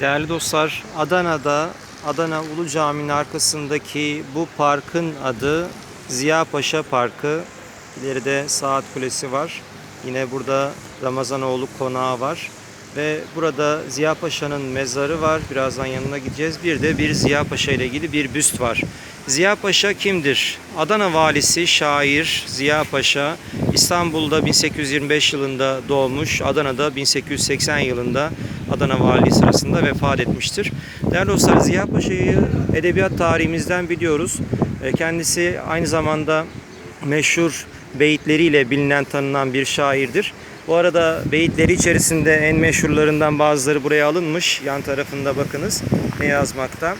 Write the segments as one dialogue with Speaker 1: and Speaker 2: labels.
Speaker 1: Değerli dostlar, Adana'da Adana Ulu Cami'nin arkasındaki bu parkın adı Ziya Paşa Parkı. İleride Saat Kulesi var. Yine burada Ramazanoğlu Konağı var. Ve burada Ziya Paşa'nın mezarı var. Birazdan yanına gideceğiz. Bir de bir Ziya Paşa ile ilgili bir büst var. Ziya Paşa kimdir? Adana valisi, şair Ziya Paşa İstanbul'da 1825 yılında doğmuş. Adana'da 1880 yılında Adana valiliği sırasında vefat etmiştir. Değerli dostlar Ziya Paşa'yı edebiyat tarihimizden biliyoruz. E, Kendisi aynı zamanda meşhur beyitleriyle bilinen tanınan bir şairdir. Bu arada beyitleri içerisinde en meşhurlarından bazıları buraya alınmış. Yan tarafında bakınız ne yazmakta.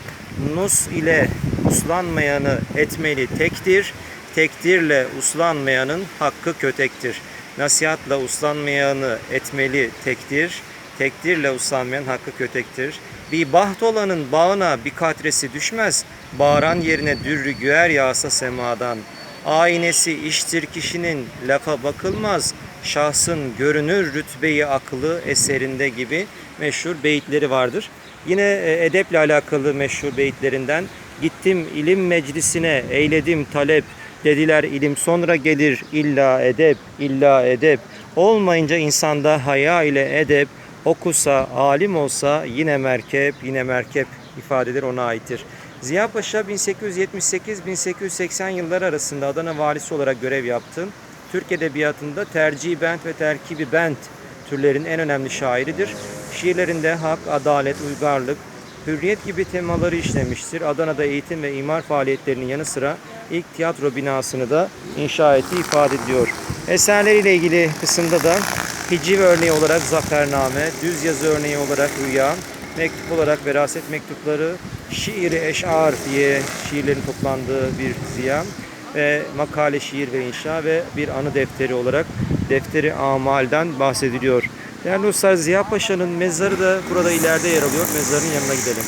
Speaker 1: Nus ile uslanmayanı etmeli tektir. Tektirle uslanmayanın hakkı kötektir. Nasihatla uslanmayanı etmeli tektir. Tektirle uslanmayan hakkı kötektir. Bir baht olanın bağına bir katresi düşmez. Bağıran yerine dürrü güer yağsa semadan. Aynesi iştir kişinin lafa bakılmaz. Şahsın görünür rütbeyi aklı eserinde gibi meşhur beyitleri vardır. Yine e, edeple alakalı meşhur beyitlerinden gittim ilim meclisine eyledim talep dediler ilim sonra gelir illa edep illa edep olmayınca insanda haya ile edep okusa alim olsa yine merkep yine merkep ifadeler ona aittir. Ziya Paşa 1878-1880 yılları arasında Adana valisi olarak görev yaptı. Türk Edebiyatı'nda tercih bent ve terkibi bent türlerin en önemli şairidir. Şiirlerinde hak, adalet, uygarlık, hürriyet gibi temaları işlemiştir. Adana'da eğitim ve imar faaliyetlerinin yanı sıra ilk tiyatro binasını da inşa ettiği ifade ediliyor. Eserleriyle ilgili kısımda da hiciv örneği olarak Zafername, düz yazı örneği olarak Rüya, mektup olarak veraset mektupları, şiiri eşar diye şiirlerin toplandığı bir ziya ve makale şiir ve inşa ve bir anı defteri olarak defteri amalden bahsediliyor. Değerli dostlar Ziya Paşa'nın mezarı da burada ileride yer alıyor. Mezarın yanına gidelim.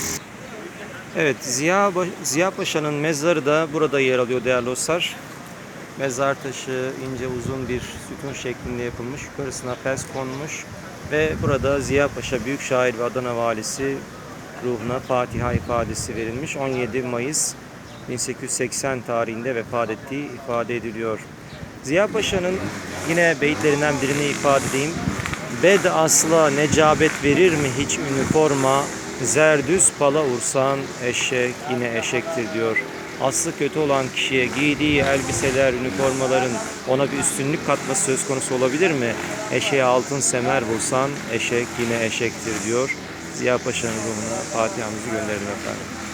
Speaker 1: Evet Ziya, Ziya Paşa'nın mezarı da burada yer alıyor değerli dostlar. Mezar taşı ince uzun bir sütun şeklinde yapılmış. Yukarısına pes konmuş. Ve burada Ziya Paşa büyük şair ve Adana valisi ruhuna Fatiha ifadesi verilmiş. 17 Mayıs 1880 tarihinde vefat ettiği ifade ediliyor. Ziya Paşa'nın yine beyitlerinden birini ifade edeyim. Bed asla necabet verir mi hiç üniforma? Zerdüz pala ursan eşek yine eşektir diyor. Aslı kötü olan kişiye giydiği elbiseler, üniformaların ona bir üstünlük katması söz konusu olabilir mi? Eşeğe altın semer bulsan eşek yine eşektir diyor. Ziya Paşa'nın ruhuna Fatiha'mızı gönderelim efendim.